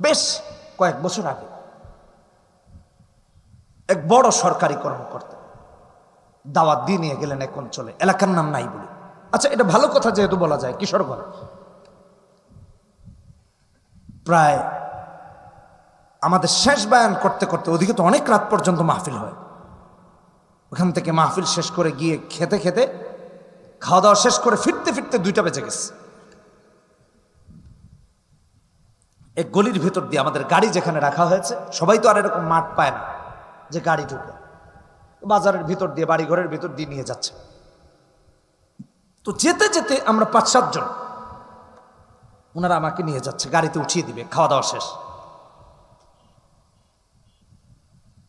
বেশ কয়েক বছর আগে এক বড় সরকারি কর্মকর্তা দাওয়াত দিয়ে নিয়ে গেলেন এক অঞ্চলে। এলাকার নাম নাই বলে। আচ্ছা এটা ভালো কথা যেহেতু বলা যায়, কিশোরগঞ্জ। প্রায় আমাদের শেষ বায়ান করতে করতে ওদিকে তো অনেক রাত পর্যন্ত মাহফিল হয়। ওখান থেকে মাহফিল শেষ করে গিয়ে খেতে খেতে খাওয়া দাওয়া শেষ করে ফিরতে ফিরতে দুইটা বেজে গেছে। এক গলির ভেতর দিয়ে আমাদের গাড়ি যেখানে রাখা হয়েছে, সবাই তো আর এরকম মাঠ পায় না যে গাড়ি ঢুকে। বাজারের ভিতর দিয়ে বাড়ি ঘরের ভিতর দিয়ে নিয়ে যাচ্ছে। তো যেতে যেতে আমরা পাঁচ সাতজন ওনারা আমাকে নিয়ে যাচ্ছে, গাড়িতে উঠিয়ে দিবে, খাওয়া দাওয়া শেষ।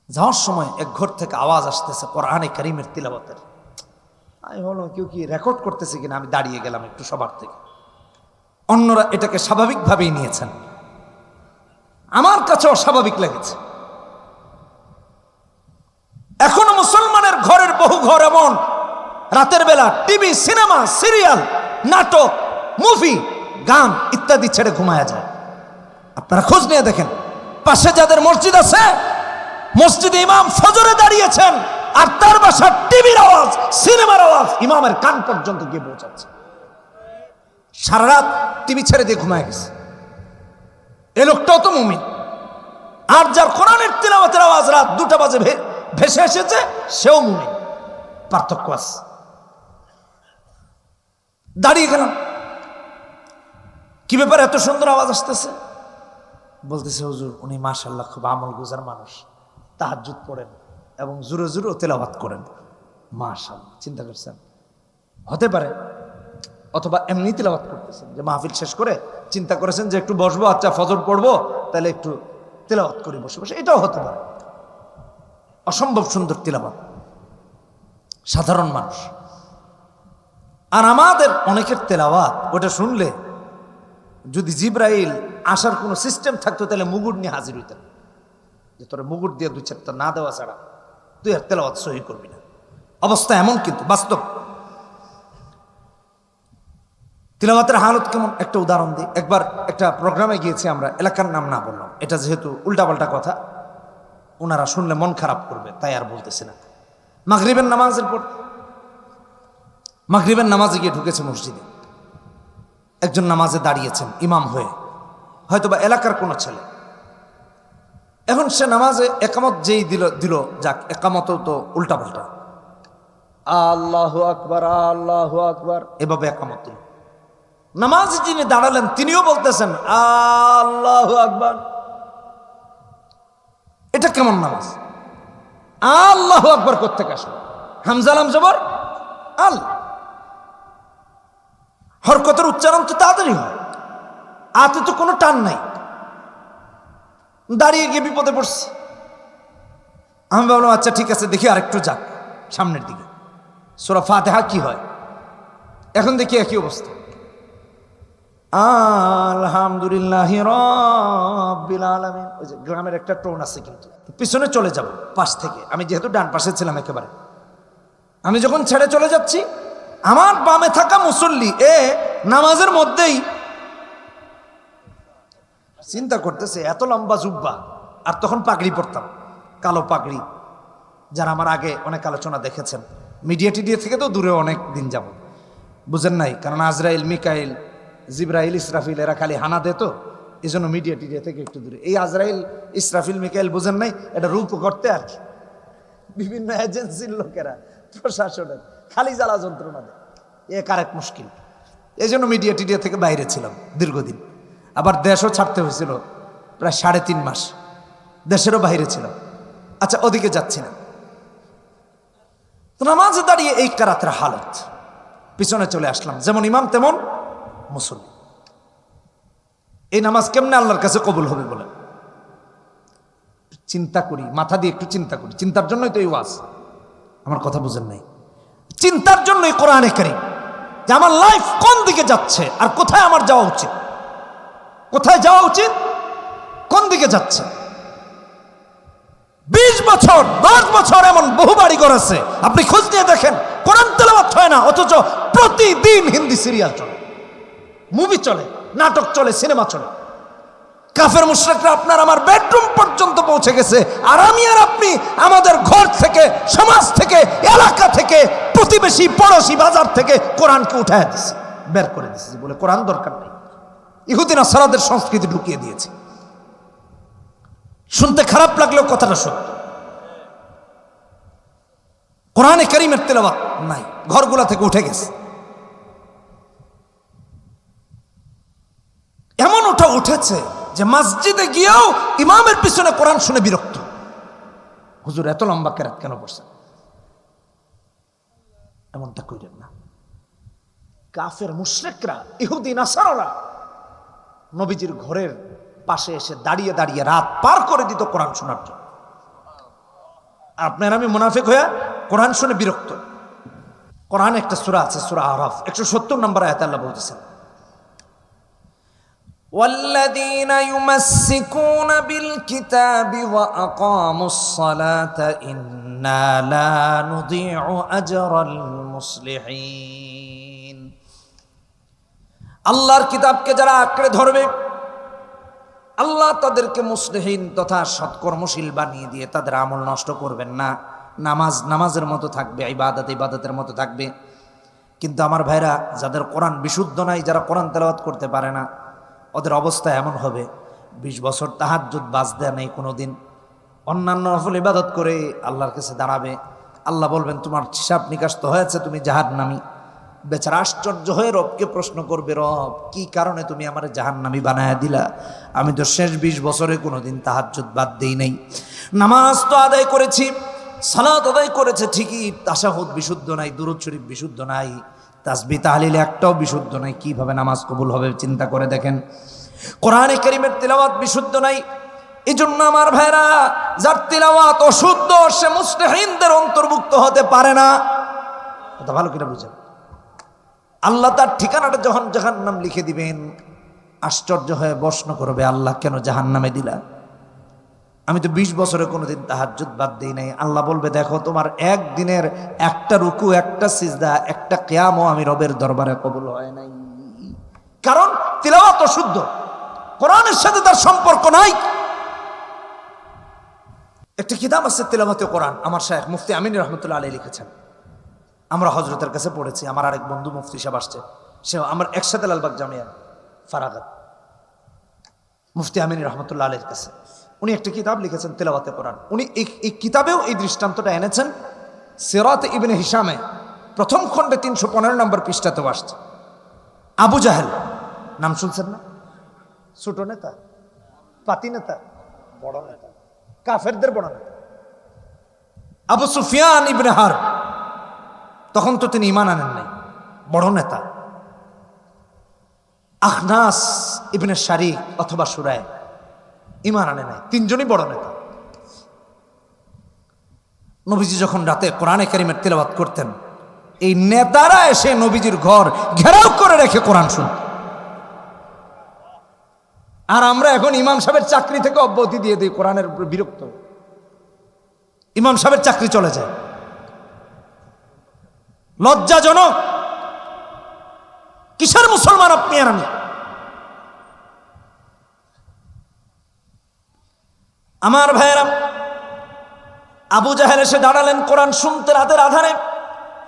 যাওয়ার সময় এক ঘর থেকে আওয়াজ আসতেছে কোরআনে করিমের তিলাবতের আমি বললাম কেউ কি রেকর্ড করতেছে কিনা, আমি দাঁড়িয়ে গেলাম একটু সবার থেকে। অন্যরা এটাকে স্বাভাবিকভাবেই নিয়েছেন। আমার কাছে অস্বাভাবিক লেগেছে। এখনও মুসলমানের ঘরের বহু ঘর এমন, রাতের বেলা টিভি, সিনেমা, সিরিয়াল, নাটক, মুভি, গান ইত্যাদি ছেড়ে ঘুমায়া যায়। আপনারা খোঁজ নিয়ে দেখেন, পাশে যাদের মসজিদ আছে, মসজিদে ইমাম ফজরে দাঁড়িয়েছেন, আর তার বাসা টিভির আওয়াজ, সিনেমার আওয়াজ ইমামের কান পর্যন্ত গিয়ে পৌঁছাচ্ছে। সারা রাত টিভি ছেড়ে দিয়ে ঘুমায় গেছে। এ লোকটাও তো মুমিন। তিলাওয়াতের আওয়াজ রাত দুটা বাজে ভেসে এসেছে, সেও মুমিন পার্থক্য আছে। দাঁড়িয়ে গেলাম। কি ব্যাপার এত সুন্দর আওয়াজ আসতেছে? বলতেছে, হুজুর, উনি মাশাল্লাহ খুব আমল গুজার মানুষ। তাহাজ্জুদ পড়েন এবং জুরো জুরো তেলাওয়াত করেন। মাশাল্লাহ চিন্তা করছেন? হতে পারে। অথবা এমনি তেলাওয়াত করতেছেন যে মাহফিল শেষ করে চিন্তা করেছেন যে একটু বসবো আচ্ছা ফজর পড়ব, তাহলে একটু তেলাওয়াত করে বসে বসে। এটাও হতে পারে। অসম্ভব সুন্দর তেলাওয়াত। সাধারণ মানুষ। আর আমাদের অনেকের তেলাওয়াত, ওটা শুনলে যদি জিব্রাইল আসার কোনো সিস্টেম থাকতো, তাহলে মুগুর নিয়ে হাজির হইতেন। যে তোরা মুগুর দিয়ে দুই চারটা না দেওয়া ছাড়া তুই আর তেলাওয়াত সহি করবি না। অবস্থা এমন কিন্তু, বাস্তব। তিলাওয়াতের হালত কেমন? একটা উদাহরণ দিই। একবার একটা প্রোগ্রামে গিয়েছি আমরা এলাকার নাম না বললাম। এটা যেহেতু উল্টাপাল্টা কথা ওনারা শুনলে মন খারাপ করবে তাই আর বলতেছি না। মাগরিবের নামাজের পর মাগরিবের নামাজে গিয়ে ঢুকেছে মসজিদে। একজন নামাজে দাঁড়িয়েছেন ইমাম হয়ে। হয়তোবা এলাকার কোনো ছেলে। এখন সে নামাজে একামত যেই দিল দিল যাক একামত তো উল্টাপাল্টা। আল্লাহ আকবার আল্লাহ আকবার। এভাবে একামত দিল। নামাজ যিনি দাঁড়ালেন, তিনিও বলতেছেন, আল্লাহ আকবার। এটা কেমন নামাজ? আল্লাহ আকবার কোথেকে আসলো? হামজালাম জবর? আল। হরকতের উচ্চারণ তো তাড়াতাড়ি হয়। আতে তো কোনো টান নাই। দাঁড়িয়ে গিয়ে বিপদে পড়ছি। আমি ভাবলাম আচ্ছা ঠিক আছে, দেখি আরেকটু যাক সামনের দিকে। সোরা ফাতেহা কি হয়? এখন দেখি একই অবস্থা। আলহামদুলিল্লাহ আলামিন। ওই যে গ্রামের একটা টোন আছে কিন্তু। পিছনে চলে যাব, পাশ থেকে। আমি যেহেতু ডান পাশে ছিলাম একেবারে। আমি যখন ছেড়ে চলে যাচ্ছি, আমার বামে থাকা মুসল্লি, এ নামাজের মধ্যেই চিন্তা করতেছে, এত লম্বা জুব্বা। আর তখন পাগড়ি পরতাম, কালো পাগড়ি। যারা আমার আগে অনেক আলোচনা দেখেছেন। মিডিয়া টিডিয়া থেকে তো দূরে অনেক দিন যাব বুঝেন নাই, কারণ আজরাইল, মিকাইল জিব্রাইল, ইসরাফিল, এরা খালি হানা দে তো। এই জন্য মিডিয়া টিডিয়া থেকে একটু দূরে। এই আজরাইল, ইসরাফিল, মিকাইল বুঝেন নাই? এটা রূপ করতে আর কি। বিভিন্ন এজেন্সির লোকেরা, প্রশাসনের, খালি জ্বালা যন্ত্রণা দেয়। এ কারেক্ট মুশকিল? এই জন্য মিডিয়া টিডিয়া থেকে বাইরে ছিলাম দীর্ঘদিন। আবার দেশও ছাড়তে হয়েছিল প্রায় সাড়ে তিন মাস। দেশেরও বাইরে ছিলাম। আচ্ছা ওদিকে যাচ্ছি না। তো নামাজে দাঁড়িয়ে এই কারাতের হালত। পিছনে চলে আসলাম। যেমন ইমাম, তেমন মুসল্লি। এই নামাজ কেমনে আল্লাহর কাছে কবুল হবে বলে চিন্তা করি, মাথা দিয়ে একটু চিন্তা করি। চিন্তার জন্যই তো এই ওয়াজ। আমার কথা বুঝেন নাই। চিন্তার জন্যই কোরআনে কারিম। যে আমার লাইফ কোন দিকে যাচ্ছে আর কোথায় আমার যাওয়া উচিত? কোথায় যাওয়া উচিত? কোন দিকে যাচ্ছে? বিশ বছর, দশ বছর এমন বহু বাড়ি করেছে আপনি খোঁজ নিয়ে দেখেন, কোরআন তেলাওয়াত হয় না, অথচ প্রতিদিন হিন্দি সিরিয়াল চলে। মুভি চলে, নাটক চলে সিনেমা চলে। কাফের মুশরিকরা আপনার আমার বেডরুম পর্যন্ত পৌঁছে গেছে আর আমি আর আপনি আমাদের ঘর থেকে, সমাজ থেকে, এলাকা থেকে, প্রতিবেশী, পড়োশি, বাজার থেকে কোরআনকে উঠায় দিছি, বের করে দিছি বলে কোরআন দরকার নেই। ইহুদিন আসারাদের সংস্কৃতি ঢুকিয়ে দিয়েছে। শুনতে খারাপ লাগলেও কথাটা সত্য। কোরআনে করিমের তেলাওয়াত নাই, ঘরগুলা থেকে উঠে গেছে। ওটা উঠেছে যে মসজিদে গিয়েও ইমামের পিছনে কোরআন শুনে বিরক্ত। হুজুর, এত লম্বা কেরাত কেন পড়ছেন? এমনটা কইলেন না। কাফের মুশরিকরা, ইহুদি, নাসারারা নবীজির ঘরের পাশে এসে দাঁড়িয়ে দাঁড়িয়ে রাত পার করে দিত কোরআন শোনার জন্য। আপনার আমি মুনাফিক হয়ে কোরআন শুনে বিরক্ত। কোরআন একটা সূরা আছে, সূরা আরাফ, একশো সত্তর নম্বর আয়াত আল্লাহ বলতেছেন والذين يمسكون بالكتاب وأقاموا الصلاة إنا لا نضيع أجر المصلحين আল্লাহর কিতাবকে যারা আঁকড়ে ধরবে আল্লাহ তাদেরকে মুসলিহীন তথা সৎকর্মশীল বানিয়ে দিয়ে তাদের আমল নষ্ট করবেন না নামাজ নামাজের মতো থাকবে ইবাদত ইবাদতের মতো থাকবে কিন্তু আমার ভাইরা যাদের কোরআন বিশুদ্ধ নাই যারা কোরআন তেলাওয়াত করতে পারে না ওদের অবস্থা এমন হবে। বিশ বছর তাহাজ্জুদ বাজ দেয় নেই কোনো দিন অন্যান্য নফল ইবাদত করে আল্লাহর কাছে দাঁড়াবে। আল্লাহ বলবেন, তোমার হিসাব নিকাশ তো হয়েছে, তুমি জাহার নামি বেচারা আশ্চর্য হয়ে রবকে প্রশ্ন করবে, রব, কি কারণে তুমি আমার জাহান নামি বানায় দিলা? আমি তো শেষ বিশ বছরে কোনো কোনোদিন তাহাজ্জুদ বাদ দিই নাই। নামাজ তো আদায় করেছি, সালাত আদায় করেছে ঠিকই, তাসাহুদ বিশুদ্ধ নাই, দুরুদ শরীফ বিশুদ্ধ নাই। তাসবি তাহলিল একটাও বিশুদ্ধ নাই। কীভাবে নামাজ কবুল হবে চিন্তা করে দেখেন। কোরআনে করিমের তিলাওয়াত বিশুদ্ধ নাই। এই জন্য আমার ভাইরা যার তিলাওয়াত অশুদ্ধ, সে মুসলিমদের অন্তর্ভুক্ত হতে পারে না। কথা ভালো করে বুঝেন? আল্লাহ তার ঠিকানাটা যখন জাহান্নাম লিখে দিবেন, আশ্চর্য হয়ে প্রশ্ন করবে, আল্লাহ কেন জাহান্নামে দিলা আমি তো বিশ বছরে কোনোদিন তাহাজ্জুদ বাদ দিই নাই। আল্লাহ বলবে, দেখো, তোমার একদিনের একটা রুকু, একটা সিজদা, একটা কেয়ামও আমি রবের দরবারে কবুল হয় নাই। কারণ তিলাওয়াত অশুদ্ধ কোরআনের সাথে তার সম্পর্ক নাই। একটি কিতাব আছে তিলাওয়াতে কোরআন। আমার শায়েখ মুফতি আমিন রহমতুল্লাহ আলী লিখেছেন। আমরা হজরতের কাছে পড়েছি। আমার আরেক বন্ধু মুফতি সাহেব আসছে। সে আমার একসাথে লালবাগ জামিয়া ফারাগাত। মুফতি আমিন রহমতুল্লাহ আলীর কাছে। উনি একটা কিতাব লিখেছেন তেলাওয়াতে কোরআন। উনি এই কিতাবেও এই দৃষ্টান্তটা এনেছেন সেরাত ইবনে হিসামে প্রথম খণ্ডে তিনশো পনেরো নম্বর পৃষ্ঠাতেও আসছে আবু জাহেল, নাম শুনছেন না? ছোট নেতা, পাতি নেতা, বড় নেতা, কাফেরদের বড় নেতা। আবু সুফিয়ান ইবনে হার তখন তো তিনি ইমান আনেন নাই, বড় নেতা। আখনাস ইবনে শারিক অথবা সুরায় ইমান আনে নাই, তিনজনই বড় নেতা। নবীজি যখন রাতে কোরআনে কারিমের তেলাবাত করতেন, এই নেতারা এসে নবীজির ঘর ঘেরাও করে রেখে কোরআন শুন আর আমরা এখন ইমাম সাহেবের চাকরি থেকে অব্যাহতি দিয়ে দিই, কোরআনের বিরক্ত। ইমাম সাহেবের চাকরি চলে যায়। লজ্জাজনক। কিসের মুসলমান আপনি আর আমি? আমার ভাইয়েরা, আবু জাহেল এসে দাঁড়ালেন কোরআন শুনতে রাতের আধারে।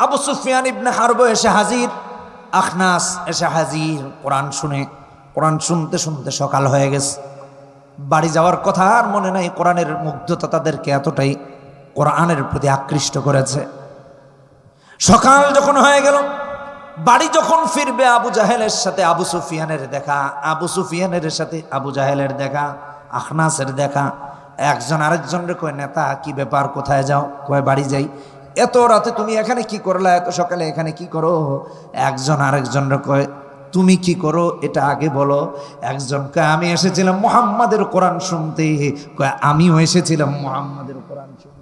আবু সুফিয়ান ইবনে হারব এসে হাজির, আখনাস এসে হাজির, কোরআন শুনে। কোরআন শুনতে শুনতে সকাল হয়ে গেছে। বাড়ি যাওয়ার কথা আর মনে নাই, কোরআনের মুগ্ধতা তাদেরকে এতটাই কোরআনের প্রতি আকৃষ্ট করেছে। সকাল যখন হয়ে গেল, বাড়ি যখন ফিরবে আবু জাহেলের সাথে, আবু সুফিয়ানের দেখা, আবু সুফিয়ানের সাথে, আবু জাহেলের দেখা, আখনাসের দেখা একজন আরেকজনের কয়, নেতা, কি ব্যাপার? কোথায় যাও? কয়, বাড়ি যাই। এত রাতে তুমি এখানে কি করলা? এত সকালে এখানে কি করো? একজন আরেকজনের কয়, তুমি কি করো? এটা আগে বলো। একজন কয়, আমি এসেছিলাম মোহাম্মদের কোরআন শুনতে। কয়, আমিও এসেছিলাম মোহাম্মদের কোরআন শুনতে।